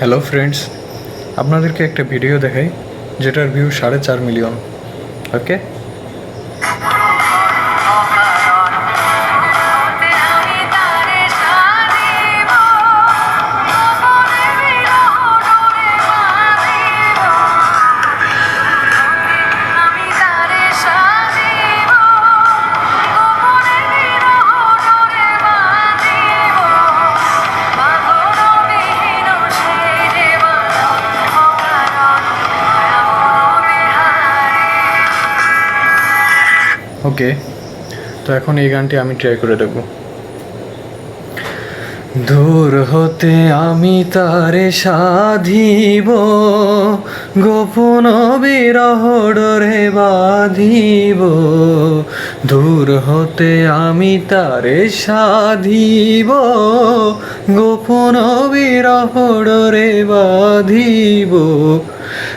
Hello friends আপনাদেরকে একটা video দেখাই যেটার ভিউ সাড়ে চার মিলিয়ন ওকে ওকে। তো এখন এই গানটি আমি ট্রাই করে দেখব। দূর হতে আমি তারে সাধিব, গোপন বিরহ ডরে বাঁধিব। দূর হতে আমি তারে সাধিব, গোপন বিরহ ডরে বাঁধিব।